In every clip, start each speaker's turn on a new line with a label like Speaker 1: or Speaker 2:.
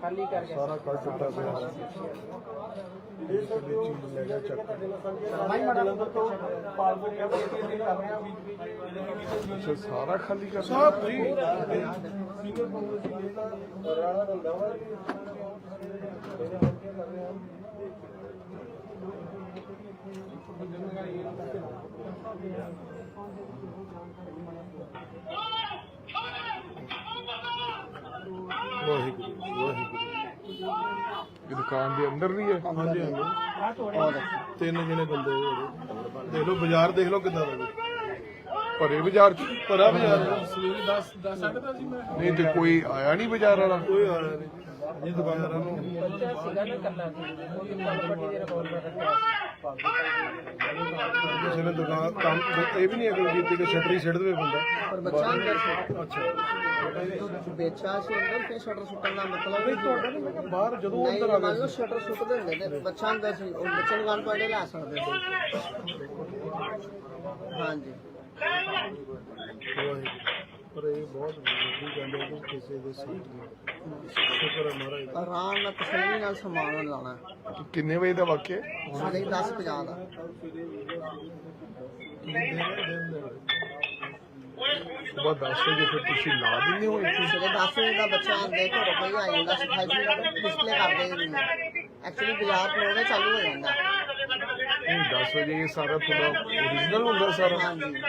Speaker 1: ਖਾਲੀ ਕਰ ਗਿਆ
Speaker 2: ਸਾਰਾ ਕੱਲ ਟੁੱਟਾ ਪਿਆ ਇਹ ਸਭ ਚੀਜ਼ ਲੈ ਗਿਆ ਚੱਕ
Speaker 1: ਭਾਈ ਮੜਾ
Speaker 2: ਵਾਹਿਗੁਰੂ ਵਾਹਿਗੁਰੂ।
Speaker 3: ਇਹ ਦੁਕਾਨ ਦੇ ਅੰਦਰ ਵੀ ਹੈ?
Speaker 2: ਹਾਂਜੀ ਹਾਂਜੀ। ਤਿੰਨ ਜਣੇ ਬੰਦੇ ਦੇਖ ਲਓ ਬਾਜ਼ਾਰ ਦੇਖ ਲਓ ਕਿੱਦਾਂ ਦਾ
Speaker 3: ਭਰੇ ਬਾਜ਼ਾਰ ਚ
Speaker 2: ਭਰਾ ਬਾਜ਼ਾਰ
Speaker 1: ਸਵੇਰੇ 10 10 10:30 ਸੀ ਮੈਂ?
Speaker 3: ਨਹੀਂ ਤੇ ਕੋਈ ਆਇਆ ਨਹੀਂ ਬਾਜ਼ਾਰ ਵਾਲਾ?
Speaker 2: ਕੋਈ ਆ ਰਿਹਾ ਨਹੀਂ ਇਹ ਦੁਕਾਨਦਾਰਾਂ ਨੂੰ।
Speaker 1: ਬੱਚਾ ਸੀਗਾ ਨਾ ਕੱਲਾ ਉਹ ਵੀ ਪਾਲਪੁਰ ਦੇ ਰਿਕਾਰਡ ਰੱਖਿਆ
Speaker 2: ਕਿਸੇ ਨੇ ਦੁਕਾਨ ਕੰਮ ਇਹ ਵੀ ਨਹੀਂ ਅਗਲ ਕੀਤੀ ਕਿ ਸ਼ਟਰੀ ਛੱਡ ਦੇਵੇ ਬੰਦਾ।
Speaker 4: ਪਰ ਬੱਚਾ ਅੰਦਰ ਸੀ।
Speaker 2: ਅੱਛਾ।
Speaker 4: ਵੇਚਾ ਸੀ ਅੰਦਰ ਫਿਰ ਸ਼ਟਰ ਸੁੱਟਣ ਦਾ ਮਤਲਬ ਨਹੀਂ ਤੁਹਾਡਾ
Speaker 2: ਬਾਹਰ ਜਦੋਂ ਅੰਦਰ ਆ
Speaker 4: ਮੰਨ
Speaker 2: ਗਏ
Speaker 4: ਲਓ ਸ਼ਟਰ ਸੁੱਟ ਦਿੰਦੇ ਨੇ ਬੱਚਾ ਅੰਦਰ ਸੀ ਉਹ ਬੱਚੇ ਨੂੰ ਗਨ ਪਾੜੇ ਲਾ ਸਕਦੇ ਸੀ ਹਾਂਜੀ।
Speaker 2: ਪਰ ਇਹ ਬਹੁਤ ਵੱਡੀ ਗੱਲ ਹੈ ਕਿ ਕਿਸੇ ਦੇ ਸਾਥ ਨਹੀਂ ਸ਼ੁਕਰ ਹੈ ਮਹਾਰਾਜ।
Speaker 4: ਆਰਾਮ ਨਾਲ ਤਸੱਲੀ ਨਾਲ ਸਮਾਨ ਲਾਣਾ
Speaker 3: ਕਿੰਨੇ ਵਜੇ ਦਾ ਵਾਕਿਆ
Speaker 4: ਸਾਡੇ 10 50 ਦਾ
Speaker 3: ਸਵੇਰ 10 ਵਜੇ ਫਿਰ ਤੁਸੀਂ ਲਾ ਦਿੰਦੇ ਹੋ ਇੱਥੇ।
Speaker 4: ਸਵੇਰੇ 10 ਵਜੇ ਦਾ ਬੱਚਾ ਆਂਦੇ ਘਰੋਂ ਕੋਈ ਆ ਜਾਂਦਾ ਸਿਖਾਈ ਸੀ ਡਿਸਪਲੇ ਕਰਦੇ ਨੇ ਐਕਚੁਅਲੀ ਬਾਜ਼ਾਰ ਵਜੇ ਚਾਲੂ ਹੋ ਜਾਂਦਾ।
Speaker 3: ਨਹੀਂ 10 ਵਜੇ ਇਹ ਸਾਰਾ ਤੁਹਾਡਾ ਓਰੀਜਨਲ ਹੁੰਦਾ ਸਾਰਾ।
Speaker 4: ਹਾਂਜੀ।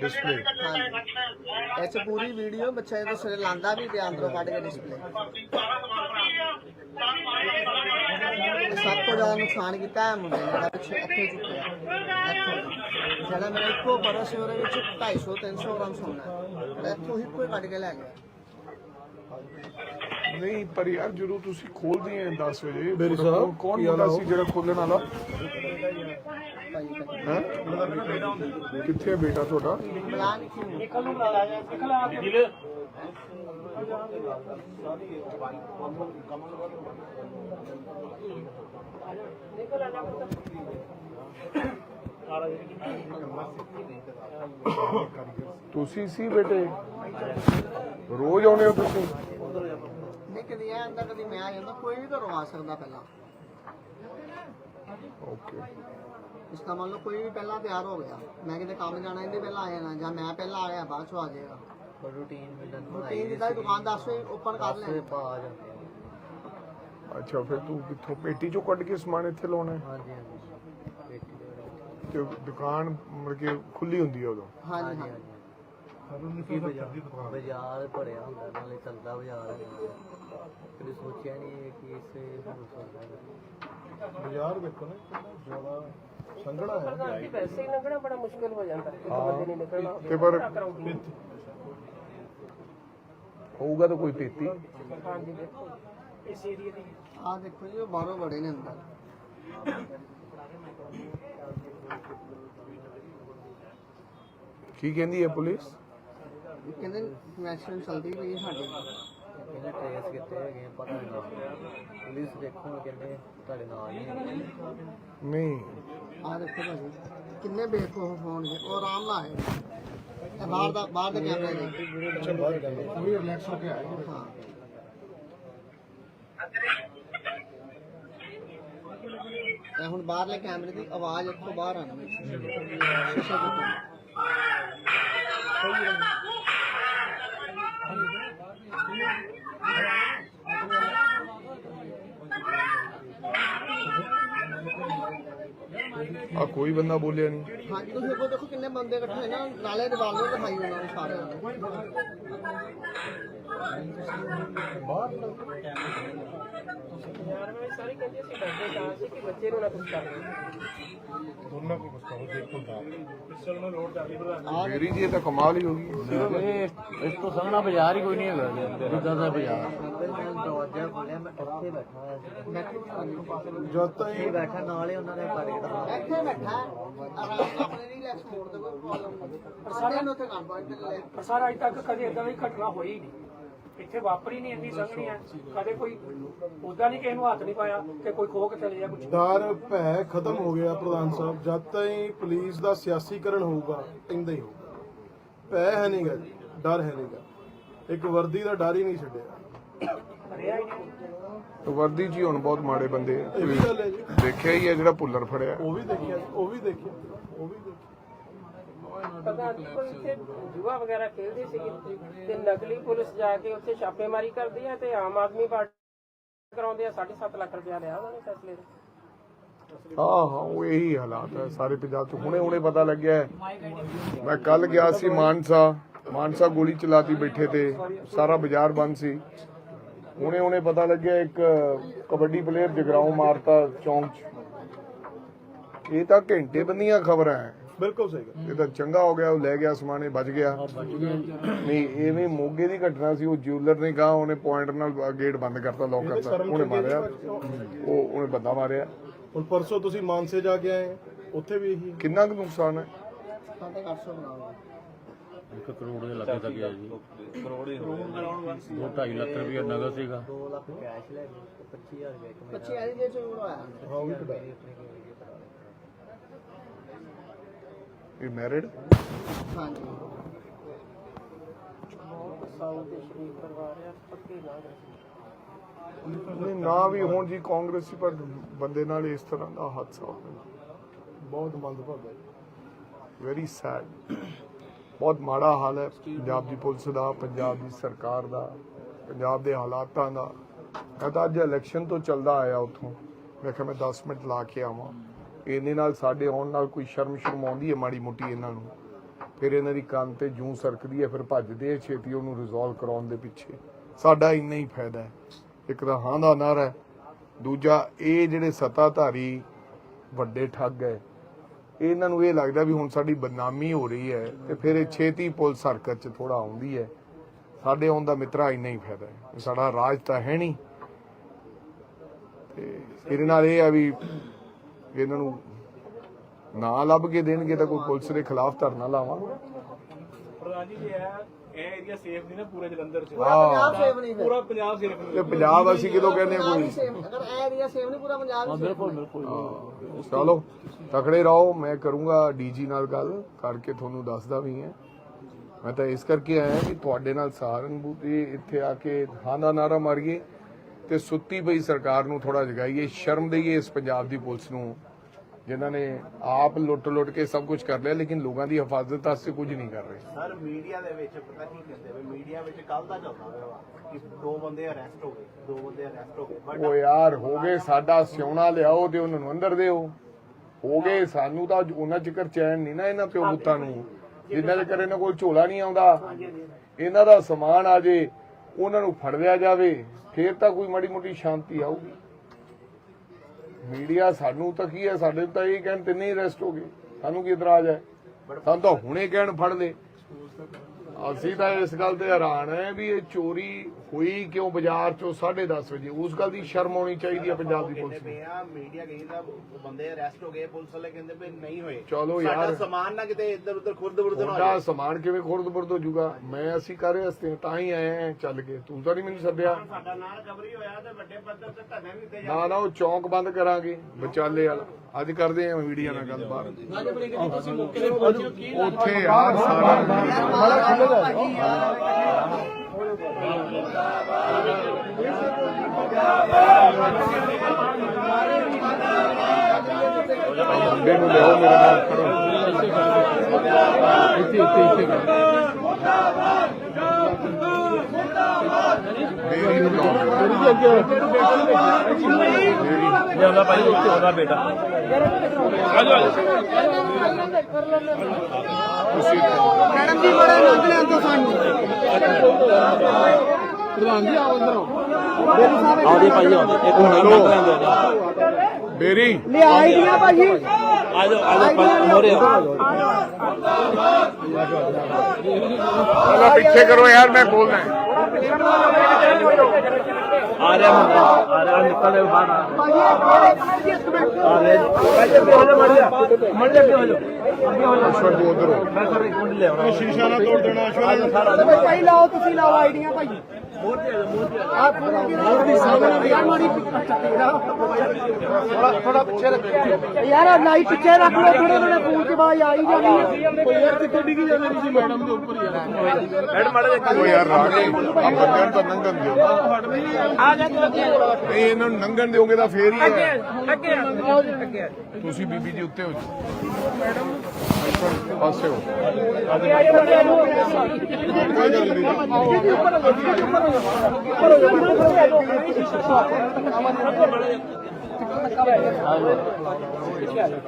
Speaker 3: ਡਿਸਪਲੇ
Speaker 4: ਹਾਂਜੀ। ਇਹ 'ਚ ਪੂਰੀ ਵੀਡੀਓ ਬੱਚਾ ਜਦੋਂ ਸਵੇਰੇ ਲਾਂਦਾ ਵੀ ਤੇ ਅੰਦਰੋਂ ਕੱਢ ਕੇ ਡਿਸਪਲੇ ਸਭ ਤੋਂ ਜ਼ਿਆਦਾ ਨੁਕਸਾਨ ਕੀਤਾ ਹੈ ਮੁੰਡੇ ਨੇ ਜਿਹੜਾ ਪਿੱਛੇ ਇੱਥੇ ਚੁੱਕਿਆ ਇੱਥੋਂ। ਜਿਹੜਾ ਮੇਰਾ ਇੱਕੋ ਪਰਸ ਸੀ ਉਹਦੇ ਵਿੱਚ 250 300 ਗ੍ਰਾਮ ਸੋਨਾ ਹੈ। ਇੱਥੋਂ ਹੀ ਕੋਈ ਕੱਢ ਕੇ ਲੈ ਗਿਆ।
Speaker 3: ਨਹੀਂ ਪਰ ਯਾਰ ਜਦੋਂ ਤੁਸੀਂ ਖੋਲਦੇ ਆ 10 ਵਜੇ
Speaker 2: ਮੇਰੀ ਸਾਹਿਬ,
Speaker 3: ਕੌਣ
Speaker 2: ਆ?
Speaker 3: ਸੀ ਜਿਹੜਾ ਖੋਲਣ ਵਾਲਾ? ਕਿੱਥੇ ਹੈ ਬੇਟਾ ਤੁਹਾਡਾ?
Speaker 1: ਨਿਕਲ ਨੂੰ ਬੁਲਾ ਲਿਆ ਨਿਕਲ ਆ ਕੇ
Speaker 3: ਤੁਸੀਂ ਸੀ ਬੇਟੇ? ਰੋਜ਼ ਆਉਣੇ ਹੋ ਤੁਸੀਂ?
Speaker 4: ਨਹੀਂ ਕਦੀ ਕਦੀ ਮੈਂ ਆ ਜਾਂਦਾ ਕੋਈ ਵੀ ਘਰੋਂ ਆ ਸਕਦਾ ਪਹਿਲਾਂ।
Speaker 3: ਓਕੇ
Speaker 4: ਇਸ ਦਾ ਮੰਨ ਲਓ ਕੋਈ ਵੀ ਪਹਿਲਾਂ ਤਿਆਰ ਹੋ ਗਿਆ। ਮੈਂ ਕਿਤੇ ਕੰਮ ਜਾਣਾ ਇਹਦੇ ਪਹਿਲਾਂ ਆ ਜਾਣਾ ਜਾਂ ਮੈਂ ਪਹਿਲਾਂ ਆ ਗਿਆ ਬਾਅਦ ਚੋਂ ਆ ਜਾਏਗਾ।
Speaker 5: ਰੂਟੀਨ ਮਿਲਣ
Speaker 4: ਰੂਟੀਨ ਜਿੱਦਾਂ ਹੀ ਦੁਕਾਨ 10 ਵਜੇ ਓਪਨ ਕਰ ਲੈਣੀ।
Speaker 5: ਪਾ ਜਾਂਦੇ
Speaker 3: ਅੱਛਾ ਫਿਰ ਤੂੰ ਕਿੱਥੋਂ? ਪੇਟੀ ਚੋਂ ਕੱਢ ਕੇ ਸਮਾਨ ਇੱਥੇ ਲਾਉਣਾ ਹੈ?
Speaker 5: ਹਾਂਜੀ ਹਾਂਜੀ। ਪੇਟੀ ਦੇ ਵਿੱਚ
Speaker 3: ਤੇ ਦੁਕਾਨ ਮਤਲਬ ਕਿ ਖੁੱਲੀ ਹੁੰਦੀ ਹੈ ਉਦੋਂ?
Speaker 4: ਹਾਂਜੀ
Speaker 5: ਹਾਂਜੀ
Speaker 4: ਹਾਂਜੀ।
Speaker 5: ਕੀ ਬਾਜ਼ਾਰ? ਬਾਜ਼ਾਰ? ਭਰਿਆ ਹੁੰਦਾ ਨਾਲੇ ਚੱਲਦਾ ਬਾਜ਼ਾਰ ਹੈ। ਕਦੇ ਸੋਚਿਆ ਨਹੀਂ ਕਿ ਇਸੇ ਹੋ ਸਕਦਾ
Speaker 2: ਬਾਜ਼ਾਰ ਦੇਖੋ ਨਾ ਕਿੰਨਾ ਜ਼ਿਆਦਾ ਸੰਘਣਾ ਹੈ।
Speaker 1: ਪੈਸੇ ਹੀ ਲੰਘਣਾ ਬੜਾ ਮੁਸ਼ਕਿਲ ਹੋ ਜਾਂਦਾ। ਇੱਕ ਬੰਦੇ ਨੇ ਨਿਕਲਣਾ
Speaker 3: ਤੇ ਪਰ ਹੋਊਗਾ ਤਾਂ ਕੋਈ ਪੇਤੀ
Speaker 1: ਹਾਂਜੀ ਦੇਖੋ ਇਸ ਏਰੀਏ ਦੀ
Speaker 4: ਆਹ ਦੇਖੋ ਜੀ ਉਹ ਬਾਹਰੋਂ ਬੜੇ ਨੇ ਅੰਦਰ
Speaker 3: ਕੀ ਕਹਿੰਦੀ ਹੈ ਪੁਲਿਸ
Speaker 4: ਇਹ ਕਹਿੰਦੇ ਇਨਵੈਸਟੀਗੇਸ਼ਨ ਚੱਲਦੀ ਪਈ ਹੈ ਸਾਡੀ
Speaker 5: ਇਹਨੇ ਟ੍ਰੇਸ ਕੀਤੇ ਹੈਗੇ ਆ, ਪਤਾ ਨਹੀਂ ਪੁਲਿਸ ਦੇਖੋ ਕਹਿੰਦੇ ਤੁਹਾਡੇ ਨਾਲ ਨਹੀਂ ਹੈਗੇ।
Speaker 3: ਨਹੀਂ
Speaker 4: ਆਹ ਦੇਖੋ ਭਾਜੀ ਕਿੰਨੇ ਬੇਵਕੂਫ ਹੋਣਗੇ ਉਹ ਆਰਾਮ ਨਾਲ ਆਏ ਇਹ ਬਾਹਰ ਦਾ ਬਾਹਰ ਦੇ ਕੈਮਰੇ ਨੇ
Speaker 2: ਅੱਛਾ ਬਾਹਰ ਜਾਂਦੇ ਪੂਰੀ ਰਿਲੈਕਸ ਹੋ ਕੇ ਆਏ
Speaker 4: ਹਾਂ ਇਹ ਹੁਣ ਬਾਹਰਲੇ ਕੈਮਰੇ ਦੀ ਆਵਾਜ਼ ਇੱਥੋਂ ਬਾਹਰ ਆਣੀ ਸ਼ੀਸ਼ੇ ਦੇ
Speaker 3: ਆ ਕੋਈ ਬੰਦਾ ਬੋਲਿਆ ਨਹੀਂ।
Speaker 4: ਹਾਂਜੀ ਤੁਸੀਂ ਅੱਗੋਂ ਦੇਖੋ ਕਿੰਨੇ ਬੰਦੇ ਇਕੱਠੇ ਹੋਏ ਨਾ ਨਾਲੇ ਰਿਵਾਲਵਰ ਦਿਖਾਈ ਉਹਨਾਂ ਨੂੰ ਸਾਰਿਆਂ ਨੂੰ।
Speaker 1: ਯਾਰ ਮੈਂ ਸਾਰੀ ਕਹਿੰਦੀ ਸੀ ਡਰਦੇ ਤਾਂ ਸੀ ਕਿ ਬੱਚੇ ਨੂੰ ਨਾ ਕੁਝ ਕਰ
Speaker 2: ਦੋਨਾਂ ਕੋ ਬਸਤਾਓ ਦੇਖੋ ਤਾਂ
Speaker 3: ਮੇਰੀ ਜੀ ਇਹ ਤਾਂ ਕਮਾਲ ਹੀ ਹੋ ਗਈ।
Speaker 5: ਇਹ ਇਸ ਤੋਂ ਸੰਘਣਾ ਬਾਜ਼ਾਰ ਹੀ ਕੋਈ ਨਹੀਂ ਹੈਗਾ ਜਿੱਦਾਂ ਦਾ ਬਾਜ਼ਾਰ।
Speaker 2: ਜਦ ਤਾਈਂ
Speaker 5: ਇਹ ਬੈਠਾ ਨਾਲ ਹੀ ਉਹਨਾਂ ਨੇ ਦਿਖਾਇਆ।
Speaker 4: ਇੱਥੇ ਬੈਠਾ। ਆਰਾਮ ਨਾਲ ਆਪਣੇ ਰਿਲੈਕਸ ਮੋਡ ਤੇ ਕੋਈ ਪ੍ਰੋਬਲਮ ਨਹੀਂ ਪਰ ਸਾਡੇ ਨੂੰ ਉੱਥੇ ਕੰਮ ਪੁਆਇੰਟ ਤੇ ਲੈ
Speaker 1: ਪਰ ਸਰ ਅੱਜ ਤੱਕ ਕਦੇ ਇਦਾਂ ਦੀ ਘਟਨਾ ਹੋਈ ਨਹੀਂ। ਇੱਥੇ ਵਾਪਰੀ ਨਹੀਂ ਇੰਨੀ ਸੰਘਣੀ ਹੈ ਕਦੇ ਕੋਈ ਉਦਾਂ ਨਹੀਂ ਕਿਸੇ ਨੂੰ ਹੱਥ ਨਹੀਂ ਪਾਇਆ ਕਿ ਕੋਈ ਖੋਹ ਕੇ ਚਲੇ ਜਾ ਕੁਝ
Speaker 2: ਡਰ ਭੈ ਖਤਮ ਹੋ ਗਿਆ ਪ੍ਰਧਾਨ ਸਾਹਿਬ ਜਦ ਤਾਈਂ ਪੁਲਿਸ ਦਾ ਸਿਆਸੀਕਰਨ ਹੋਊਗਾ ਇੰਦਾ ਹੀ ਹੋਊਗਾ। ਭੈ ਹੈ ਨਹੀਂਗਾ ਜੀ ਡਰ ਹੈ ਨਹੀਂਗਾ ਇੱਕ ਵਰਦੀ ਦਾ ਡਰ ਹੀ ਨਹੀਂ ਛੱਡਿਆ।
Speaker 1: ਰਿਹਾ ਹੀ ਨਹੀਂ।
Speaker 3: ਵਰਦੀ 'ਚ ਹੀ ਹੁਣ ਬਹੁਤ ਮਾੜੇ ਬੰਦੇ ਆ।
Speaker 2: ਜੀ।
Speaker 3: ਦੇਖਿਆ ਹੀ ਹੈ ਜਿਹੜਾ ਪੁੱਲਰ ਫੜਿਆ।
Speaker 2: ਉਹ ਵੀ ਦੇਖਿਆ ਉਹ ਵੀ ਦੇਖਿਆ ਉਹ ਵੀ ਦੇਖਿਆ।
Speaker 6: ਪਤਾ ਨਹੀਂ ਕੋਈ ਇੱਥੇ ਜੂਆ ਵਗੈਰਾ ਖੇਡਦੇ ਸੀ ਤੇ ਨਕਲੀ ਪੁਲਿਸ ਜਾ ਕੇ ਉੱਥੇ ਛਾਪੇਮਾਰੀ ਕਰਦੀ ਹੈ ਤੇ ਆਮ ਆਦਮੀ ਪਾਰਟੀ ਕਰਾਉਂਦੇ ਆ 7.5 ਲੱਖ ਰੁਪਇਆ ਲਿਆ ਉਹਨਾਂ ਨੇ ਫੈਸਲੇ ਦਾ।
Speaker 3: ਹਾਂ ਹਾਂ ਉਹ ਇਹੀ ਹਾਲਾਤ ਹੈ ਸਾਰੇ ਪੰਜਾਬ 'ਚ। ਹੁਣੇ ਹੁਣੇ ਪਤਾ ਲੱਗਿਆ ਹੈ। ਮੈਂ ਕੱਲ ਗਿਆ ਸੀ ਮਾਨਸਾ ਮਾਨਸਾ ਗੋਲੀ ਚਲਾਤੀ ਬੈਠੇ ਤੇ। ਸਾਰਾ ਬਾਜ਼ਾਰ ਬੰਦ ਸੀ। ਹੁਣੇ ਹੁਣੇ ਪਤਾ ਲੱਗਿਆ ਇੱਕ ਕਬੱਡੀ ਪਲੇਅਰ ਜਗਰਾਉਂ ਮਾਰਤਾ ਚੌਂਕ 'ਚ। ਇਹ ਤਾਂ ਘੰਟੇ ਬੰਦੀਆਂ ਖਬਰਾਂ ਹੈ।
Speaker 2: ਬਿਲਕੁਲ ਸਹੀ ਗੱਲ।
Speaker 3: ਇਹ ਤਾਂ ਚੰਗਾ ਹੋ ਗਿਆ ਉਹ ਲੈ ਗਿਆ ਸਮਾਨੇ ਬਚ ਗਿਆ। ਨਹੀਂ ਐਵੇਂ ਮੋਗੇ ਦੀ ਘਟਨਾ ਸੀ ਉਹ ਜਿਊਲਰ ਨੇ ਕਹਾ ਉਹਨੇ ਪੁਆਇੰਟ ਨਾਲ ਗੇਟ ਬੰਦ ਕਰਤਾ ਲੋਕ ਕਰਤਾ। ਉਹਨੇ ਮਾਰਿਆ। ਉਹ ਉਹਨੇ ਬੰਦਾ ਮਾਰਿਆ।
Speaker 2: ਹੁਣ ਪਰਸੋਂ ਤੁਸੀਂ ਮਾਨਸੇ ਜਾ ਕੇ ਆਏ ਉੱਥੇ ਵੀ ਇਹੀ।
Speaker 3: ਕਿੰਨਾ ਕੁ ਨੁਕਸਾਨ ਹੈ?
Speaker 4: ਸਾਢੇ 800 ਬਣਾਉਂਗਾ
Speaker 7: ਇੱਕ ਕਰੋੜ ਦੇ ਲੱਗੇ ਤੱਕ ਗਿਆ ਜੀ। ਕਰੋੜ ਹੀ ਹੋ ਗਿਆ 2.5 ਲੱਖ ਰੁਪਏ ਨਗਦ ਸੀਗਾ।
Speaker 5: 2 ਲੱਖ ਕੈਸ਼ ਲੈ ਗਏ ਤੇ 25000 ਰੁਪਏ ਇੱਕ
Speaker 4: 25 ਵਾਲੀ ਦੇ ਚੋਂ ਬਣਾਇਆ
Speaker 2: ਹਾਂ ਉਹ ਵੀ ਕਢਾ
Speaker 3: ਇਹ ਮੈਰਿਡ
Speaker 4: ਹਾਂਜੀ।
Speaker 6: ਸਾਊ ਦੇ ਸ਼ਰੀਫ ਪਰਿਵਾਰ ਆ ਪੱਕੇ ਨਾ
Speaker 3: ਨਹੀਂ ਨਾ ਵੀ ਹੋਣ ਜੀ ਕਾਂਗਰਸੀ ਪਰ ਬੰਦੇ ਨਾਲ ਇਸ ਤਰ੍ਹਾਂ ਦਾ ਹਾਦਸਾ ਹੋ ਗਿਆ।
Speaker 2: ਬਹੁਤ ਮੰਦਭਾਗਾ
Speaker 3: ਵੈਰੀ ਸੈਡ ਬਹੁਤ ਮਾੜਾ ਹਾਲ ਹੈ। ਪੰਜਾਬ ਦੀ ਪੁਲਿਸ ਦਾ ਪੰਜਾਬ ਦੀ ਸਰਕਾਰ ਦਾ ਪੰਜਾਬ ਦੇ ਹਾਲਾਤਾਂ ਦਾ। ਮੈਂ ਤਾਂ ਅੱਜ ਇਲੈਕਸ਼ਨ ਤੋਂ ਚੱਲਦਾ ਆਇਆ ਉੱਥੋਂ। ਮੈਂ ਕਿਹਾ ਮੈਂ 10 ਮਿੰਟ ਲਾ ਕੇ ਆਵਾਂ। ਇਹਨੇ ਨਾਲ ਸਾਡੇ ਆਉਣ ਨਾਲ ਕੋਈ ਸ਼ਰਮ ਸ਼ਰਮ ਆਉਂਦੀ ਹੈ ਮਾੜੀ ਮੋਟੀ ਇਹਨਾਂ ਨੂੰ? ਫਿਰ ਇਹਨਾਂ ਦੀ ਕੰਨ ਤੇ ਜੂੰ ਸਰਕਦੀ ਹੈ, ਫਿਰ ਭੱਜਦੇ ਆ ਛੇਤੀ ਉਹਨੂੰ ਰਿਜ਼ੋਲਵ ਕਰਾਉਣ ਦੇ ਪਿੱਛੇ। ਸਾਡਾ ਇੰਨਾ ਹੀ ਫਾਇਦਾ ਹੈ। ਇੱਕ ਤਾਂ ਹਾਂ ਦਾ ਨਾਰਾ ਹੈ। ਦੂਜਾ, ਇਹ ਜਿਹੜੇ ਸੱਤਾਧਾਰੀ ਵੱਡੇ ਠੱਗ ਹੈ, ਇਹਨਾਂ ਨੂੰ ਇਹ ਲੱਗਦਾ ਵੀ ਹੁਣ ਸਾਡੀ ਬਦਨਾਮੀ ਹੋ ਰਹੀ ਹੈ ਤੇ ਫਿਰ ਇਹ ਛੇਤੀ ਪੁਲਿਸ ਹਰਕਤ 'ਚ ਥੋੜਾ ਆਉਂਦੀ ਹੈ। ਸਾਡੇ ਆਉਣ ਦਾ ਮਿੱਤਰਾ ਇੰਨਾ ਹੀ ਫਾਇਦਾ ਹੈ। ਸਾਡਾ ਰਾਜ ਤਾਂ ਹੈ ਨਹੀਂ। ਤੇ ਇਹਦੇ ਨਾਲ ਇਹ ਆ ਵੀ ਇਹਨਾਂ ਨੂੰ ਨਾ ਲੱਭ ਕੇ ਦੇਣਗੇ ਤਾਂ ਕੋਈ ਪੁਲਿਸ ਦੇ ਖਿਲਾਫ ਧਰਨਾ ਲਾਵਾਂਗੇ
Speaker 8: ਪ੍ਰਧਾਨ ਜੀ ਇਹ ਇਹ ਏਰੀਆ ਸੇਫ ਨਹੀਂ ਨਾ ਪੂਰੇ ਜਲੰਧਰ ਚ।
Speaker 4: ਪੂਰਾ ਪੰਜਾਬ ਸੇਵ ਨਹੀਂ ਫਿਰ।
Speaker 8: ਪੂਰਾ ਪੰਜਾਬ ਸੇਫ ਨਹੀਂ।
Speaker 3: ਤੇ ਪੰਜਾਬ ਅਸੀਂ ਕਿਦੋਂ ਕਹਿੰਦੇ ਹਾਂ
Speaker 4: ਪੰਜਾਬ
Speaker 3: ਕੋਈ?
Speaker 4: ਹੀ save- ਅਗਰ ਇਹ ਏਰੀਆ ਸੇਵ ਨਹੀਂ ਪੂਰਾ ਪੰਜਾਬ ਹੀ ਬਿਲਕੁਲ
Speaker 3: ਹਾਂ, ਚਲੋ ਤਕੜੇ ਰਹੋ ਮੈਂ ਕਰੂੰਗਾ ਡੀਜੀ ਨਾਲ ਗੱਲ ਕਰਕੇ ਤੁਹਾਨੂੰ ਦੱਸਦਾ ਵੀ ਹੈ। ਮੈਂ ਤਾਂ ਇਸ ਕਰਕੇ ਆਇਆ ਕਿ ਤੁਹਾਡੇ ਨਾਲ ਸਹਾਰਨਪੁਰ ਇੱਥੇ ਆ ਕੇ ਹਾਂ ਦਾ ਨਾਰਾ ਮਾਰੀਏ। ਤੇ ਸੁੱਤੀ ਪਈ ਸਰਕਾਰ ਨੂੰ ਥੋੜਾ ਜਗਾਈਏ ਸ਼ਰਮ ਦੇਈਏ ਇਸ ਪੰਜਾਬ ਦੀ ਪੁਲਿਸ ਨੂੰ ਜਿਨ੍ਹਾਂ ਨੇ ਆਪ ਲੁੱਟ ਲੁੱਟ ਕੇ ਸਭ ਕੁਝ ਕਰ ਲਿਆ ਲੇਕਿਨ ਲੋਕਾਂ ਦੀ ਹਿਫਾਜ਼ਤ ਵਾਸਤੇ ਕੁਝ ਨਹੀਂ ਕਰ ਰਹੇ।
Speaker 9: ਸਰ ਮੀਡੀਆ ਦੇ ਵਿੱਚ ਪਤਾ ਕੀ ਕਹਿੰਦੇ ਵੇ ਮੀਡੀਆ ਵਿੱਚ ਕੱਲ ਦਾ ਚੱਲਦਾ ਹੋਇਆ ਵਾ ਕਿ ਦੋ ਬੰਦੇ ਅਰੈਸਟ ਹੋ ਗਏ ਦੋ ਬੰਦੇ ਅਰੈਸਟ ਹੋ ਗਏ
Speaker 3: ਉਹ ਯਾਰ ਹੋ ਗਏ ਸਾਡਾ ਸਿਉਣਾ ਲਿਆਓ ਤੇ ਉਹਨਾਂ ਨੂੰ ਅੰਦਰ ਦਿਓ। ਹੋ ਗਏ ਸਾਨੂੰ ਤਾਂ ਉਹਨਾਂ ਚਿਕਰ ਚੈਨ ਨਹੀਂ ਨਾ ਇਹਨਾਂ ਪਿਓ ਪੁੱਤਾਂ ਨੂੰ ਜਿੰਨਾ ਚਿਰ ਇਹਨਾਂ ਕੋਲ ਝੋਲਾ ਨਹੀਂ ਆਉਂਦਾ। ਇਹਨਾਂ ਦਾ ਸਮਾਨ ਆ ਜੇ ਉਹਨਾਂ ਨੂੰ ਫੜ ਲਿਆ ਜਾਵੇ। ਫੇਰ ਤਾਂ ਕੋਈ ਮਾੜੀ ਮੋਟੀ ਸ਼ਾਂਤੀ ਆਊਗੀ। ਮੀਡੀਆ ਸਾਨੂੰ ਤਾਂ ਕੀ ਹੈ ਸਾਡੇ ਤਾਂ ਇਹ ਕਹਿਣ ਤਿੰਨੇ ਹੀ ਅਰੈਸਟ ਹੋ ਗਏ। ਸਾਨੂੰ ਕੀ ਇਤਰਾਜ਼ ਹੈ? ਸਾਨੂੰ ਤਾਂ ਹੁਣੇ ਕਹਿਣ ਫੜ ਲੈ। ਅਸੀਂ ਤਾਂ ਇਸ ਗੱਲ ਤੇ ਹੈਰਾਨ ਹੈ ਵੀ ਇਹ ਚੋਰੀ ਹੋਈ ਕਿਉਂ ਬਾਜ਼ਾਰ ਚੋਂ 10:30 ਵਜੇ? ਉਸ ਗੱਲ ਦੀ ਸ਼ਰਮ ਆਉਣੀ ਚਾਹੀਦੀ ਹੈ ਪੰਜਾਬ ਦੀ ਪੁਲਿਸ ਨੂੰ।
Speaker 9: ਆ ਮੀਡੀਆ ਕਹਿੰਦਾ ਬੰਦੇ ਅਰੈਸਟ ਹੋ ਗਏ ਪੁਲਿਸ ਵਾਲੇ ਕਹਿੰਦੇ ਪਏ ਨਹੀਂ ਹੋਏ।
Speaker 3: ਚਲੋ
Speaker 9: ਸਾਡਾ
Speaker 3: ਯਾਰ।
Speaker 9: ਸਮਾਨ ਨਾ ਕਿਤੇ ਇੱਧਰ ਉੱਧਰ ਖੁਰਦ ਬੁਰਦ ਨਾ ਹੋ ਜਾਏ
Speaker 3: ਸਮਾਨ ਕਿਵੇਂ ਖੁਰਦ-ਬੁਰਦ ਹੋ ਜਾਊਗਾ? ਮੈਂ ਅਸੀਂ ਕਰ ਰਹੇ ਹਸਤੇ ਤਾਂ ਹੀ ਆਏ ਆ ਚੱਲ ਕੇ। ਤੂੰ ਤਾਂ ਨਹੀਂ ਮੈਨੂੰ ਸੱਦਿਆ।
Speaker 9: ਸਾਡਾ ਨਾਂ ਰਿਕਵਰੀ ਹੋਇਆ ਤੇ ਵੱਡੇ ਪੱਧਰ ਤੇ ਧਰਨੇ ਵੀ ਦਿੱਤੇ
Speaker 3: ਨਾ ਨਾ ਉਹ ਚੌਂਕ ਬੰਦ ਕਰਾਂਗੇ ਵਿਚਾਲੇ ਵਾਲਾ। ਅੱਜ ਕਰਦੇ ਆ ਮੀਡੀਆ ਨਾਲ ਗੱਲ ਬਾਹਰ ਉੱਥੇ ਯਾਰ ਸਾਰਾ ਮੁੰਡੇ ਨੂੰ ਲਿਆਓ ਮੇਰੇ ਨਾਲ ਖੜੋ। ਮੇਰੀ ਨੂੰ
Speaker 8: ਲਿਆਉਂਦਾ ਭਾਈ ਉੱਥੇ ਉਹਦਾ ਬੇਟਾ
Speaker 4: ਮੈਡਮ ਜੀ ਬੜਾ ਆਨੰਦ ਲੈਂਦਾ ਸਾਨੂੰ
Speaker 8: ਆਉਂਦੇ ਭਾਈ ਆਉਂਦੇ ਇੱਕ ਮਿੰਟ
Speaker 3: ਹੈਲੋ।
Speaker 8: ਲੈਂਦੇ
Speaker 3: ਮੇਰੀ।
Speaker 4: ਲੈ ਆਈ ਦੀਆਂ ਭਾਜੀ।
Speaker 8: ਆ ਜਾਓ ਆ ਜਾਓ ਭਾਈ ਮੋਰੇ
Speaker 3: ਪਹਿਲਾਂ ਪਿੱਛੇ ਕਰੋ ਯਾਰ ਮੈਂ ਬੋਲਣਾ।
Speaker 8: ਆ ਰਿਹਾ ਮੁੰਡਾ ਆ ਰਿਹਾ ਨਿਕਲ ਬਾਹਰ ਆ
Speaker 3: ਅਸ਼ਵਰ ਤੂੰ ਉਧਰ ਹੋ
Speaker 8: ਮੈਂ ਸਰ ਇੱਕ ਮਿੰਟ ਲੈ ਆਉਣਾ
Speaker 2: ਸ਼ੀਸ਼ਾ ਨਾ ਤੋੜ ਦੇਣਾ ਅਸ਼ਵਰ
Speaker 4: ਭਾਈ ਲਾਓ ਤੁਸੀਂ ਲਾਓ ਆਈਡੀਆਂ ਭਾਈ ਥੋੜਾ ਪਿੱਛੇ ਰੱਖੋ ਯਾਰ। ਲਾਈ ਪਿੱਛੇ ਰੱਖ ਲਓ ਥੋੜਾ ਥੋੜਾ ਫੋਨ ਚ ਬਾਈ ਆਈ ਜਾਣੀ ਹੈ।
Speaker 2: ਯਾਰ ਕਿੱਥੇ ਡਿੱਗੀ ਜਾਂਦੇ ਤੁਸੀਂ ਮੈਡਮ ਦੇ ਉੱਪਰ ਯਾਰ
Speaker 8: ਮੈਡਮ ਮਾੜਾ ਜਿਹਾ
Speaker 3: ਉਹ ਯਾਰ ਰਾਗੇ ਆ ਬੰਦਿਆਂ ਨੂੰ ਤਾਂ ਲੰਘਣ ਦਿਓ। ਨਹੀਂ ਇਹਨਾਂ ਨੂੰ ਲੰਘਣ ਦਿਓਗੇ ਤਾਂ ਫੇਰ ਹੀ ਹੈ ਤੁਸੀਂ ਬੀਬੀ ਜੀ ਉੱਤੇ ਹੋ ਜਾਓ ਪਾਸੇ ਹੋ। ਕੋਈ ਗੱਲ ਨਹੀਂ।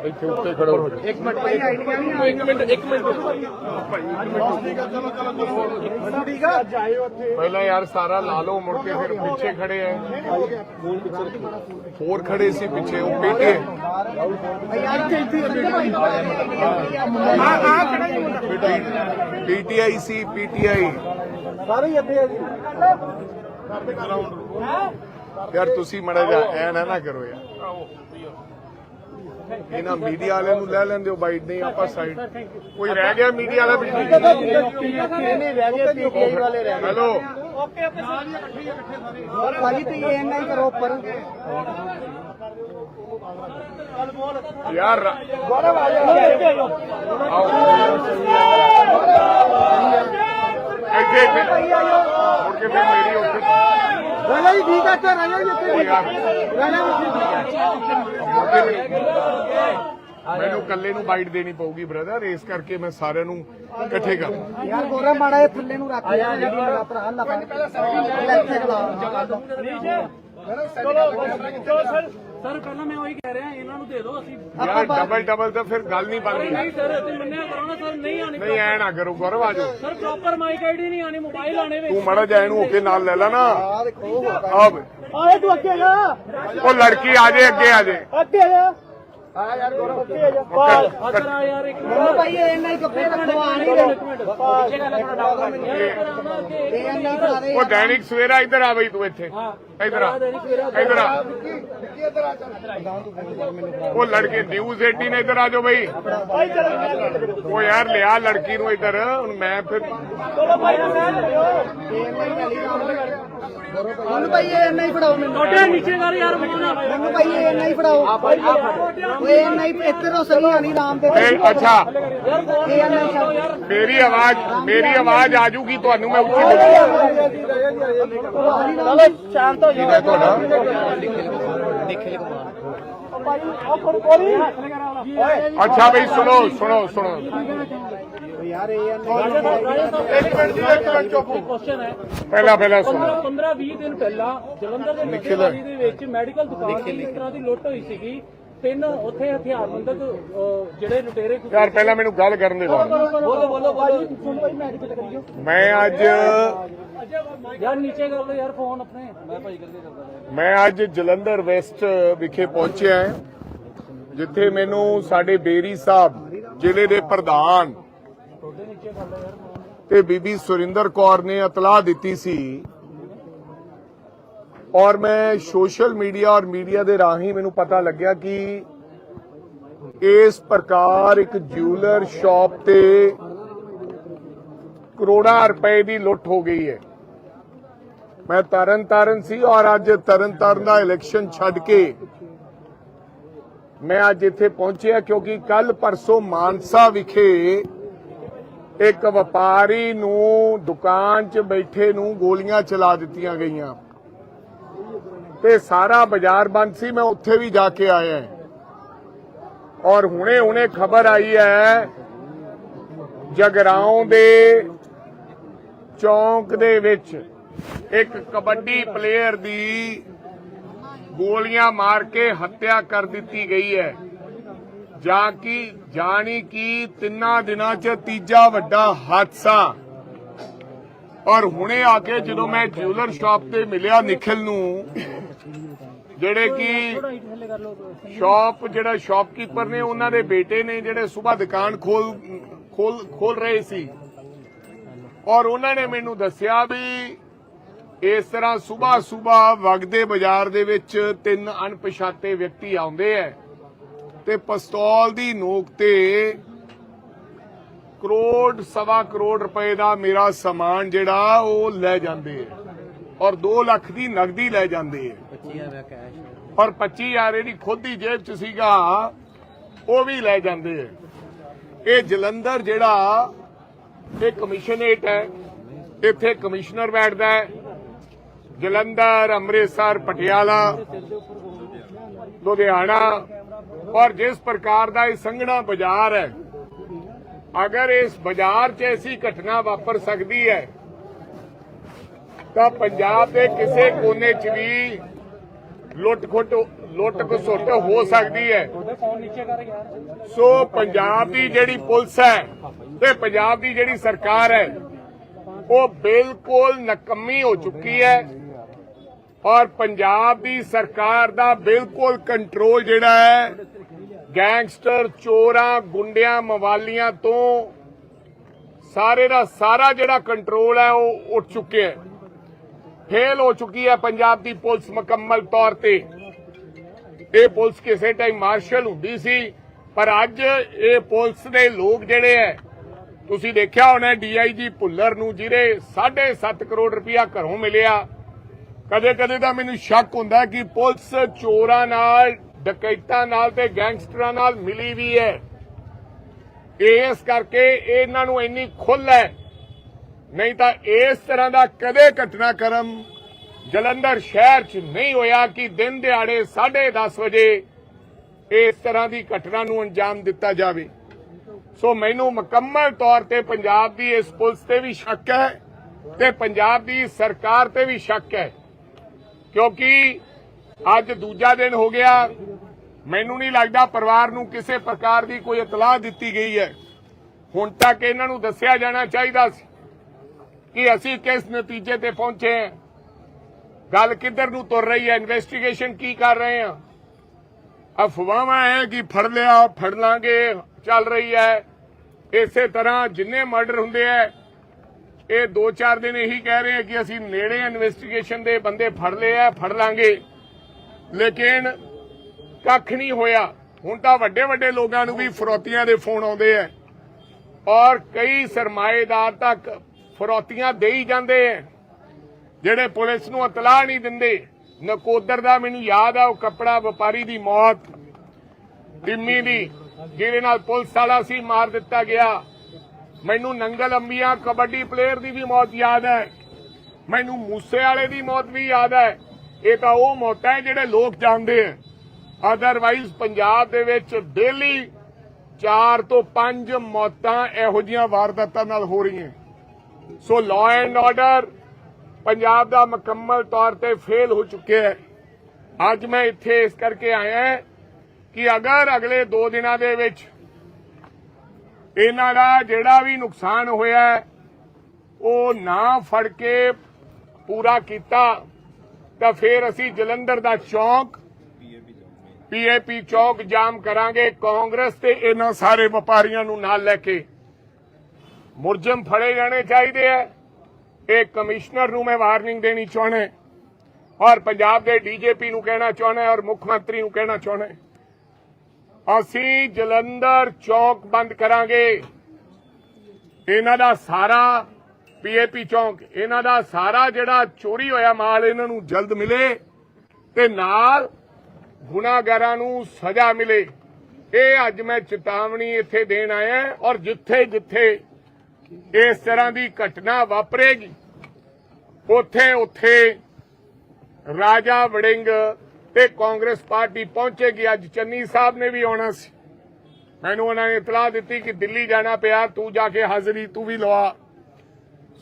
Speaker 3: ਇੱਥੇ ਉੱਤੇ ਖੜੋ ਹੋ ਜਾਓ
Speaker 8: ਇੱਕ ਮਿੰਟ ਇੱਕ ਮਿੰਟ ਇੱਕ ਮਿੰਟ
Speaker 3: ਪਹਿਲਾਂ ਯਾਰ ਸਾਰਾ ਲਾ ਲਓ ਮੁੜ ਕੇ ਫਿਰ ਪਿੱਛੇ ਖੜੇ ਐ ਹੋਰ ਖੜੇ ਸੀ
Speaker 4: ਸਾਰੇ ਇੱਥੇ ਆ ਜੀ।
Speaker 3: ਯਾਰ ਤੁਸੀਂ ਮੜਾ ਜਾ ਐ ਨਾ ਨਾ ਕਰੋ ਯਾਰ। ਇਹਨਾਂ ਮੀਡੀਆ ਵਾਲਿਆਂ ਨੂੰ ਲੈ ਲੈਂਦੇ ਹੋ ਬਾਈਟ ਨਹੀਂ ਆਪਾਂ ਸਾਈਡ ਕੋਈ ਰਹਿ ਗਿਆ ਮੀਡੀਆ ਵਾਲਾ ਵਿੱਚ
Speaker 4: ਇਹਨੇ ਰਹਿ ਗਏ ਪੀਟੀਆਈ ਵਾਲੇ ਰਹਿ
Speaker 3: ਹੈਲੋ।
Speaker 4: ਗਏ ਭਾਜੀ ਤੁਸੀਂ ਇਹ ਨਹੀਂ ਕਰੋ ਉੱਪਰ।
Speaker 3: ਯਾਰ
Speaker 4: ਗੌਰਵ ਆ ਜਾਓ।
Speaker 3: ਆਓ। ਇੱਥੇ ਇੱਥੇ ਮੁੜ ਕੇ ਫਿਰ ਮੇਰੀ ਉੱਥੇ
Speaker 4: ਰਾਜਾ ਜੀ ਠੀਕ ਹੈ ਤੇ ਰਾਜਾ ਜੀ ਇੱਥੇ
Speaker 3: ਉਹ ਯਾਰ
Speaker 4: ਰਾਜਾ ਜੀ
Speaker 3: ਮੁੜ ਕੇ ਮੈਨੂੰ- ਇਕੱਲੇ ਨੂੰ ਬਾਈਟ ਦੇਣੀ ਪਊਗੀ ਬ੍ਰਦਰ ਇਸ ਕਰਕੇ ਮੈਂ ਸਾਰਿਆਂ ਨੂੰ ਇਕੱਠੇ ਕਰ
Speaker 4: ਯਾਰ ਗੌਰਵ ਮਾੜਾ ਇਹ ਥੱਲੇ ਨੂੰ ਰੱਖ ਯਾਰ ਭਰਾ ਲਾ ਪਹਿਲਾਂ ਇੱਥੇ ਖਲਾ
Speaker 1: ਸਰ। ਪਹਿਲਾਂ ਮੈਂ ਉਹੀ ਕਹਿ ਰਿਹਾ ਇਹਨਾਂ ਨੂੰ ਦੇ ਦਿਓ ਅਸੀਂ
Speaker 3: ਯਾਰ ਡਬਲ ਡਬਲ ਤਾਂ ਫਿਰ ਗੱਲ ਨਹੀਂ ਬਣਦੀ।
Speaker 1: ਸਰ ਅਸੀਂ ਮੰਨਿਆ ਕਰੋ ਨਾ ਸਰ ਨਹੀਂ ਆਣੀ
Speaker 3: ਨਹੀਂ ਐ ਨਾ ਕਰੋ ਗੌਰਵ ਆ ਜਾਓ।
Speaker 1: ਸਰ ਪ੍ਰੋਪਰ ਮਾਈਕ ਆਈਡੀ ਨਹੀਂ ਆਣੀ ਮੋਬਾਈਲ ਆਣੇ ਵੇ
Speaker 3: ਤੂੰ ਮੜਾ ਜਾ ਇਹਨੂੰ ਹੋ ਕੇ ਨਾਲ ਲੈ ਲੈ ਨਾ।
Speaker 4: ਆ ਦੇਖੋ
Speaker 3: ਆਬ
Speaker 4: ਆਏ ਤੂੰ ਅੱਗੇ ਜਾ।
Speaker 3: ਉਹ ਲੜਕੀ ਆ ਜੇ ਅੱਗੇ ਆ ਜੇ।
Speaker 4: ਅੱਗੇ ਜਾ। ਆ ਯਾਰ ਗੌਰਵ ਅੱਗੇ ਜਾ।
Speaker 1: ਅਸਰ ਆ ਯਾਰ ਇੱਕ
Speaker 4: ਉਹ ਭਾਈ ਇਹ ਨਹੀਂ ਕੱਪੜੇ ਰੱਖੋ ਆ ਨਹੀਂ ਰਹੇ।
Speaker 1: ਪਿੱਛੇ ਗੱਲ ਥੋੜਾ ਡਾਊਨ ਕਰ।
Speaker 4: ਇਹ ਨਹੀਂ ਕਰਾ ਦੇ
Speaker 3: ਉਹ ਦੈਨਿਕ ਸਵੇਰਾ ਇੱਧਰ ਆ ਬਈ ਤੂੰ ਇੱਥੇ। ਇੱਧਰ ਆ। ਇੱਧਰ ਆ। ਉਹ ਲੜਕੇ ਨਿਊਜ਼ 18 ਇੱਧਰ ਆ ਜਾਓ ਬਈ। ਉਹ ਯਾਰ ਲਿਆ ਲੜਕੀ ਨੂੰ ਇੱਧਰ ਹੁਣ ਮੈਂ ਫਿਰ
Speaker 4: ਮੈਨੂੰ ਭਾਈ ਇਹ ਨਹੀਂ ਫੜਾਓ ਮੈਨੂੰ।
Speaker 1: ਛੋਟੇ ਨੀਚੇ ਕਰ ਯਾਰ ਬੋਲਣਾ
Speaker 4: ਮੈਨੂੰ ਭਾਈ ਇਹ ਨਹੀਂ ਫੜਾਓ। ਇਹ ਨਹੀਂ ਇੱਧਰੋਂ ਸਹੀ ਆਣੀ ਰਾਮ ਦੇ।
Speaker 3: ਇਹ ਅੱਛਾ।
Speaker 4: ਇਹ ਨਹੀਂ ਛੱਡ
Speaker 3: ਮੇਰੀ ਆਵਾਜ਼ ਮੇਰੀ ਆਵਾਜ਼ ਆ ਜੂਗੀ ਤੁਹਾਨੂੰ ਮੈਂ ਬੋਲੂੰਗਾ
Speaker 4: ਚਲੋ ਸ਼ਾਂਤ
Speaker 3: ਕੀ ਹੈ ਤੁਹਾਡਾ? ਅੱਛਾ ਬਈ ਸੁਣੋ ਸੁਣੋ ਸੁਣੋ।
Speaker 4: ਯਾਰ ਇਹ
Speaker 3: ਇੱਕ ਮਿੰਟ ਜੀ ਇੱਕ ਮਿੰਟ ਚੁੱਪ
Speaker 1: ਕੁਐਸਚਨ ਹੈ।
Speaker 3: ਪਹਿਲਾਂ ਪਹਿਲਾਂ ਸੁਣੋ।
Speaker 1: 15 20 ਦਿਨ ਪਹਿਲਾਂ ਜਲੰਧਰ ਦੇ
Speaker 3: ਨਿਖਿਲ।
Speaker 1: ਨਸ਼ੇਵਾੜੀ ਦੇ ਵਿੱਚ ਮੈਡੀਕਲ ਦੁਕਾਨ ਦੀ ਇਸ ਤਰ੍ਹਾਂ ਦੀ ਲੁੱਟ ਹੋਈ ਸੀਗੀ। ਤਿੰਨ ਉੱਥੇ ਹਥਿਆਰਬੰਦ ਅਹ, ਜਿਹੜੇ ਲੁਟੇਰੇ
Speaker 3: ਯਾਰ ਪਹਿਲਾਂ ਮੈਨੂੰ ਗੱਲ ਕਰਨ ਦੇ ਦਿਓ।
Speaker 1: ਬੋਲੋ ਬੋਲੋ
Speaker 4: ਕਰਿਓ।
Speaker 3: ਮੈਂ ਅੱਜ
Speaker 1: ਯਾਰ ਨੀਚੇ ਕਰ ਲਓ ਯਾਰ ਫੋਨ ਆਪਣੇ। ਮੈਂ ਭਾਈ ਕਰਕੇ ਕਰਦਾ
Speaker 3: ਮੈਂ ਅੱਜ ਜਲੰਧਰ ਵੈਸਟ ਵਿਖੇ ਪਹੁੰਚਿਆ ਹਾਂ ਜਿੱਥੇ ਮੈਨੂੰ ਸਾਡੇ ਬੇਰੀ ਸਾਹਿਬ ਜ਼ਿਲ੍ਹੇ ਦੇ ਪ੍ਰਧਾਨ ਤੇ ਬੀਬੀ ਸੁਰਿੰਦਰ ਕੌਰ ਨੇ ਇਤਲਾਹ ਦਿੱਤੀ ਸੀ ਔਰ ਮੈਂ ਸੋਸ਼ਲ ਮੀਡੀਆ ਔਰ ਮੀਡੀਆ ਦੇ ਰਾਹੀਂ ਮੈਨੂੰ ਪਤਾ ਲੱਗਿਆ ਕਿ ਇਸ ਪ੍ਰਕਾਰ ਇੱਕ ਜਿਊਲਰ ਸ਼ਾਪ ਤੇ ਕਰੋੜਾਂ ਰੁਪਏ ਦੀ ਲੁੱਟ ਹੋ ਗਈ ਹੈ। ਮੈਂ ਤਰਨ ਤਾਰਨ ਸੀ ਔਰ ਅੱਜ ਤਰਨ ਤਾਰਨ ਦਾ ਇਲੈਕਸ਼ਨ ਛੱਡ ਕੇ ਮੈਂ ਅੱਜ ਇੱਥੇ ਪਹੁੰਚਿਆ ਕਿਉਂਕਿ ਕੱਲ ਪਰਸੋਂ ਮਾਨਸਾ ਵਿਖੇ ਇੱਕ ਵਪਾਰੀ ਨੂੰ ਦੁਕਾਨ 'ਚ ਬੈਠੇ ਨੂੰ ਗੋਲੀਆਂ ਚਲਾ ਦਿੱਤੀਆਂ ਗਈਆਂ। ਤੇ ਸਾਰਾ ਬਾਜ਼ਾਰ ਬੰਦ ਸੀ, ਮੈਂ ਉੱਥੇ ਵੀ ਜਾ ਕੇ ਆਇਆ। ਔਰ ਹੁਣੇ ਹੁਣੇ ਖਬਰ ਆਈ ਹੈ, ਜਗਰਾਉਂ ਦੇ ਚੌਂਕ ਦੇ ਵਿੱਚ ਇੱਕ ਕਬੱਡੀ ਪਲੇਅਰ ਦੀ ਗੋਲੀਆਂ ਮਾਰ ਕੇ ਹੱਤਿਆ ਕਰ ਦਿੱਤੀ ਗਈ ਹੈ। ਜਾਂ ਕਿ, ਜਾਣੀ ਕਿ, ਤਿੰਨਾਂ ਦਿਨਾਂ 'ਚ ਤੀਜਾ ਵੱਡਾ ਹਾਦਸਾ ਔਰ ਹੁਣੇ ਆ ਕੇ ਜਦੋਂ ਮੈਂ ਜਿਊਲਰ ਸ਼ਾਪ ਤੇ ਮਿਲਿਆ ਨਿਖਿਲ ਨੂੰ, ਜਿਹੜੇ ਕਿ ਸ਼ਾਪ, ਜਿਹੜਾ ਸ਼ਾਪਕੀਪਰ ਨੇ, ਉਹਨਾਂ ਦੇ ਬੇਟੇ ਨੇ ਜਿਹੜੇ ਸਵੇਰ ਦੁਕਾਨ ਖੋਲ ਖੋਲ ਖੋਲ ਰਹੇ ਸੀ। ਔਰ ਉਹਨਾਂ ਨੇ ਮੈਨੂੰ ਦੱਸਿਆ ਵੀ ਇਸ ਤਰ੍ਹਾਂ ਸਵੇਰ ਸਵੇਰ ਵਗਦੇ ਬਾਜ਼ਾਰ ਦੇ ਵਿੱਚ ਤਿੰਨ ਅਣਪਛਾਤੇ ਵਿਅਕਤੀ ਆਉਂਦੇ ਐ ਤੇ ਪਿਸਤੌਲ ਦੀ ਨੋਕ ਤੇ ਕਰੋੜ ਸਵਾ ਕਰੋੜ ਰੁਪਏ ਦਾ ਮੇਰਾ ਸਮਾਨ ਜਿਹੜਾ ਉਹ ਲੈ ਜਾਂਦੇ ਐ ਔਰ 2 ਲੱਖ ਦੀ ਨਗਦੀ ਲੈ ਜਾਂਦੇ ਐ
Speaker 5: 25000 ਕੈਸ਼
Speaker 3: ਔਰ 25000 ਇਹਦੀ ਖੁਦ ਦੀ ਜੇਬ 'ਚ ਸੀਗਾ ਉਹ ਵੀ ਲੈ ਜਾਂਦੇ ਐ ਇਹ ਜਲੰਧਰ ਜਿਹੜਾ ਇਹ ਕਮਿਸ਼ਨਰੇਟ ਹੈ ਇੱਥੇ ਕਮਿਸ਼ਨਰ ਬੈਠਦਾ ਹੈ। ਜਲੰਧਰ ਅੰਮ੍ਰਿਤਸਰ ਪਟਿਆਲਾ ਲੁਧਿਆਣਾ ਔਰ ਜਿਸ ਪ੍ਰਕਾਰ ਦਾ ਇਹ ਸੰਘਣਾ ਬਾਜ਼ਾਰ ਹੈ ਅਗਰ ਇਸ ਬਾਜ਼ਾਰ 'ਚ ਐਸੀ ਘਟਨਾ ਵਾਪਰ ਸਕਦੀ ਹੈ, ਤਾਂ ਪੰਜਾਬ ਦੇ ਕਿਸੇ ਕੋਨੇ 'ਚ ਵੀ ਲੁੱਟ ਖੁੱਟ ਲੁੱਟ ਖਸੁੱਟ ਹੋ ਸਕਦੀ ਹੈ। ਸੋ ਪੰਜਾਬ ਦੀ ਜਿਹੜੀ ਪੁਲਿਸ ਹੈ ਤੇ ਪੰਜਾਬ ਦੀ ਜਿਹੜੀ ਸਰਕਾਰ ਹੈ, ਉਹ ਬਿਲਕੁਲ ਨਕਮੀ ਹੋ ਚੁੱਕੀ ਹੈ ਔਰ ਪੰਜਾਬ ਦੀ ਸਰਕਾਰ ਦਾ ਬਿਲਕੁਲ ਕੰਟਰੋਲ ਜਿਹੜਾ ਹੈ ਗੈਂਗਸਟਰ, ਚੋਰਾਂ, ਗੁੰਡਿਆਂ, ਮਵਾਲੀਆਂ ਤੋਂ ਸਾਰੇ ਦਾ ਸਾਰਾ ਜਿਹੜਾ ਕੰਟਰੋਲ ਹੈ ਉਹ ਉੱਠ ਚੁੱਕਿਆ ਹੈ। ਫੇਲ ਹੋ ਚੁੱਕੀ ਹੈ ਪੰਜਾਬ ਦੀ ਪੁਲਿਸ ਮੁਕੰਮਲ ਤੌਰ ਤੇ। ਇਹ ਪੁਲਿਸ ਕਿਸੇ ਟਾਈਮ ਮਾਰਸ਼ਲ ਹੁੰਦੀ ਸੀ, ਪਰ ਅੱਜ ਇਹ ਪੁਲਿਸ ਦੇ ਲੋਕ ਜਿਹੜੇ ਐ ਤੁਸੀਂ ਦੇਖਿਆ ਹੋਣਾ ਡੀਆਈਜੀ ਭੁੱਲਰ ਨੂੰ ਜਿਹਦੇ 7.5 ਕਰੋੜ ਰੁਪਇਆ ਘਰੋਂ ਮਿਲਿਆ। ਕਦੇ ਕਦੇ ਤਾਂ ਮੈਨੂੰ ਸ਼ੱਕ ਹੁੰਦਾ ਕਿ ਪੁਲਿਸ ਚੋਰਾਂ ਨਾਲ ਡਕੈਤਾਂ ਨਾਲ ਤੇ ਗੈਂਗਸਟਰਾਂ ਨਾਲ ਮਿਲੀ ਵੀ ਹੈ। ਇਸ ਕਰਕੇ ਇਹਨਾਂ ਨੂੰ ਇੰਨੀ ਖੁੱਲ੍ਹ ਹੈ। ਨਹੀਂ ਤਾਂ ਇਸ ਤਰ੍ਹਾਂ ਦਾ ਕਦੇ ਘਟਨਾਕ੍ਰਮ ਜਲੰਧਰ ਸ਼ਹਿਰ 'ਚ ਨਹੀਂ ਹੋਇਆ ਕਿ ਦਿਨ ਦਿਹਾੜੇ 10:30 ਵਜੇ ਇਸ ਤਰ੍ਹਾਂ ਦੀ ਘਟਨਾ ਨੂੰ ਅੰਜਾਮ ਦਿੱਤਾ ਜਾਵੇ। ਸੋ ਮੈਨੂੰ ਮੁਕੰਮਲ ਤੌਰ ਤੇ ਪੰਜਾਬ ਦੀ ਇਸ ਪੁਲਿਸ ਤੇ ਵੀ ਸ਼ੱਕ ਹੈ ਤੇ ਪੰਜਾਬ ਦੀ ਸਰਕਾਰ ਤੇ ਵੀ ਸ਼ੱਕ ਹੈ। ਕਿਉਂਕਿ ਅੱਜ ਦੂਜਾ ਦਿਨ ਹੋ ਗਿਆ। ਮੈਨੂੰ ਨਹੀਂ ਲੱਗਦਾ ਪਰਿਵਾਰ ਨੂੰ ਕਿਸੇ ਪ੍ਰਕਾਰ ਦੀ ਕੋਈ ਇਤਲਾਹ ਦਿੱਤੀ ਗਈ ਹੈ। ਹੁਣ ਤੱਕ ਇਹਨਾਂ ਨੂੰ ਦੱਸਿਆ ਜਾਣਾ ਚਾਹੀਦਾ ਸੀ ਕਿ ਅਸੀਂ ਕਿਸ ਨਤੀਜੇ ਤੇ ਪਹੁੰਚੇ ਹਾਂ। ਗੱਲ ਕਿੱਧਰ ਨੂੰ ਤੁਰ ਰਹੀ ਹੈ? ਇਨਵੈਸਟੀਗੇਸ਼ਨ ਕੀ ਕਰ ਰਹੇ ਹਾਂ? ਅਫਵਾਹਾਂ ਹੈ ਕਿ ਫੜ ਲਿਆ, ਫੜ ਲਾਂਗੇ, ਚੱਲ ਰਹੀ ਹੈ। ਇਸੇ ਤਰ੍ਹਾਂ ਜਿੰਨੇ ਮਰਡਰ ਹੁੰਦੇ ਆ ਇਹ 2-4 ਦਿਨ ਇਹੀ ਕਹਿ ਰਹੇ ਆ ਕਿ ਅਸੀਂ ਨੇੜੇ ਇਨਵੈਸਟੀਗੇਸ਼ਨ ਦੇ ਬੰਦੇ ਫੜ ਲਏ ਆ ਫੜ ਲਾਂਗੇ। ਲੇਕਿਨ ਕੱਖ ਨਹੀਂ ਹੋਇਆ। ਹੁਣ ਤਾਂ ਵੱਡੇ ਵੱਡੇ ਲੋਕਾਂ ਨੂੰ ਵੀ ਫਰੋਤੀਆਂ ਦੇ ਫੋਨ ਆਉਂਦੇ ਆ ਔਰ ਕਈ ਸਰਮਾਏਦਾਰ ਤੱਕ ਫਰੋਤੀਆਂ ਦੇ ਹੀ ਜਾਂਦੇ ਆ ਜਿਹੜੇ ਪੁਲਿਸ ਨੂੰ ਇਤਲਾਹ ਨਹੀਂ ਦਿੰਦੇ। ਨਕੋਦਰ ਦਾ ਮੈਨੂੰ ਯਾਦ ਆ, ਉਹ ਕੱਪੜਾ ਵਪਾਰੀ ਦੀ ਮੌਤ। ਟਿੰਮੀ ਦੀ, ਜਿਹਦੇ ਨਾਲ ਪੁਲਿਸ ਵਾਲਾ ਸੀ, ਮਾਰ ਦਿੱਤਾ ਗਿਆ। ਮੈਨੂੰ ਨੰਗਲ ਅੰਬੀਆਂ, ਕਬੱਡੀ ਪਲੇਅਰ ਦੀ ਵੀ ਮੌਤ ਯਾਦ ਹੈ ਮੈਨੂੰ ਮੂਸੇ ਵਾਲੇ ਦੀ ਮੌਤ ਵੀ ਯਾਦ ਹੈ ਇਹ ਤਾਂ ਉਹ ਮੌਤਾਂ ਹੈ ਜਿਹੜੇ ਲੋਕ ਜਾਣਦੇ ਆ। ਅਦਰਵਾਈਜ਼ ਪੰਜਾਬ ਦੇ ਵਿੱਚ ਡੇਲੀ 4 ਤੋਂ 5 ਮੌਤਾਂ ਇਹੋ ਜੀਆਂ ਵਾਰਦਾਤਾਂ ਨਾਲ ਹੋ ਰਹੀਆਂ। So law and order Punjab ਦਾ ਮੁਕੰਮਲ ਤੌਰ ਤੇ ਫੇਲ ਹੋ ਚੁੱਕਿਆ ਹੈ। ਅੱਜ ਮੈਂ ਇੱਥੇ ਇਸ ਕਰਕੇ ਆਇਆ ਕਿ ਅਗਰ ਅਗਲੇ 2 ਦਿਨਾਂ ਦੇ ਵਿੱਚ ਇਹਨਾਂ ਦਾ ਜਿਹੜਾ ਵੀ ਨੁਕਸਾਨ ਹੋਇਆ ਉਹ ਨਾ ਫੜ ਕੇ ਪੂਰਾ ਕੀਤਾ ਤਾਂ ਫਿਰ ਅਸੀਂ ਜਲੰਧਰ ਦਾ ਚੌਂਕ ਪੀਏਪੀ ਚੌਕ ਜਾਮ ਕਰਾਂਗੇ। ਕਾਂਗਰਸ ਤੇ ਇਹਨਾਂ ਸਾਰੇ ਵਪਾਰੀਆਂ ਨੂੰ ਨਾਲ ਲੈ ਕੇ ਮੁਰਜਮ ਫੜੇ ਜਾਣੇ ਚਾਹੀਦੇ ਆ। ਇਹ ਕਮਿਸ਼ਨਰ ਨੂੰ ਮੈਂ ਵਾਰਨਿੰਗ ਦੇਣੀ ਚਾਹਣਾ ਔਰ ਪੰਜਾਬ ਦੇ ਡੀਜੀਪੀ ਨੂੰ ਕਹਿਣਾ ਚਾਹਣਾ ਔਰ ਮੁੱਖ ਮੰਤਰੀ ਨੂੰ ਕਹਿਣਾ ਚਾਹਣਾ ਅਸੀਂ ਜਲੰਧਰ ਚੌਕ ਬੰਦ ਕਰਾਂਗੇ। ਇਹਨਾਂ ਦਾ ਸਾਰਾ ਪੀਏਪੀ ਚੌਂਕ, ਇਹਨਾਂ ਦਾ ਸਾਰਾ ਜਿਹੜਾ ਚੋਰੀ ਹੋਇਆ ਮਾਲ ਇਹਨਾਂ ਨੂੰ ਜਲਦ ਮਿਲੇ ਤੇ ਨਾਲ ਗੁਨਾਹਗਾਰਾਂ ਨੂੰ ਸਜ਼ਾ ਮਿਲੇ। ਇਹ ਅੱਜ ਮੈਂ ਚੇਤਾਵਨੀ ਇੱਥੇ ਦੇਣ ਆਇਆ ਔਰ ਜਿੱਥੇ ਜਿੱਥੇ ਇਸ ਤਰ੍ਹਾਂ ਦੀ ਘਟਨਾ ਵਾਪਰੇਗੀ, ਉਥੇ ਉਥੇ ਰਾਜਾ ਵੜਿੰਗ ਤੇ ਕਾਂਗਰਸ ਪਾਰਟੀ ਪਹੁੰਚੇਗੀ। ਅੱਜ ਚੰਨੀ ਸਾਹਿਬ ਨੇ ਵੀ ਆਉਣਾ ਸੀ। ਮੈਨੂੰ ਉਹਨਾਂ ਨੇ ਇਤਲਾਹ ਦਿੱਤੀ ਕਿ ਦਿੱਲੀ ਜਾਣਾ ਪਿਆ, ਤੂੰ ਜਾ ਕੇ ਹਾਜ਼ਰੀ ਤੂੰ ਵੀ ਲਵਾ।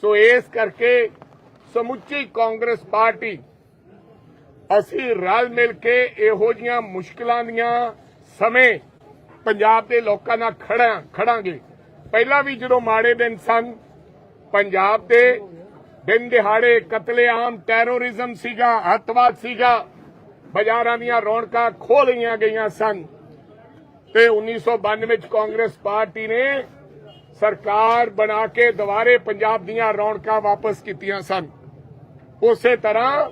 Speaker 3: ਸੋ ਇਸ ਕਰਕੇ ਸਮੁੱਚੀ ਕਾਂਗਰਸ ਪਾਰਟੀ ਅਸੀਂ ਰਲ ਮਿਲ ਕੇ ਇਹੋ ਜੀਆਂ ਮੁਸ਼ਕਲਾਂ ਦੀਆਂ ਸਮੇਂ ਪੰਜਾਬ ਦੇ ਲੋਕਾਂ ਨਾਲ ਖੜਾ ਖੜਾਂਗੇ ਪਹਿਲਾਂ ਵੀ ਜਦੋਂ ਮਾੜੇ ਦਿਨ ਸਨ, ਪੰਜਾਬ ਦੇ ਦਿਨ ਦਿਹਾੜੇ ਕਤਲੇਆਮ ਟੈਰੋਰਿਜ਼ਮ ਸੀਗਾ, ਅੱਤਵਾਦ ਸੀਗਾ, ਬਾਜ਼ਾਰਾਂ ਦੀਆਂ ਰੌਣਕਾਂ ਖੋਹ ਲਈਆਂ ਗਈਆਂ ਸਨ। ਤੇ 1992 ਵਿੱਚ ਕਾਂਗਰਸ ਪਾਰਟੀ ਨੇ ਸਰਕਾਰ ਬਣਾ ਕੇ ਦੁਬਾਰੇ ਪੰਜਾਬ ਦੀਆਂ ਰੌਣਕਾਂ ਵਾਪਸ ਕੀਤੀਆਂ ਸਨ। ਉਸੇ ਤਰ੍ਹਾਂ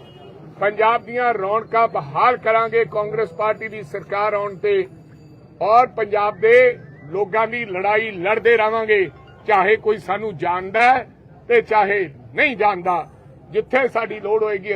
Speaker 3: ਪੰਜਾਬ ਦੀਆਂ ਰੌਣਕਾਂ ਬਹਾਲ ਕਰਾਂਗੇ ਕਾਂਗਰਸ ਪਾਰਟੀ ਦੀ ਸਰਕਾਰ ਆਉਣ ਤੇ ਔਰ ਪੰਜਾਬ ਦੇ ਲੋਕਾਂ ਦੀ ਲੜਾਈ ਲੜਦੇ ਰਵਾਂਗੇ ਚਾਹੇ ਕੋਈ ਸਾਨੂੰ ਜਾਣਦਾ ਤੇ ਚਾਹੇ ਨਹੀਂ ਜਾਣਦਾ। ਜਿੱਥੇ ਸਾਡੀ ਲੋੜ ਹੋਏਗੀ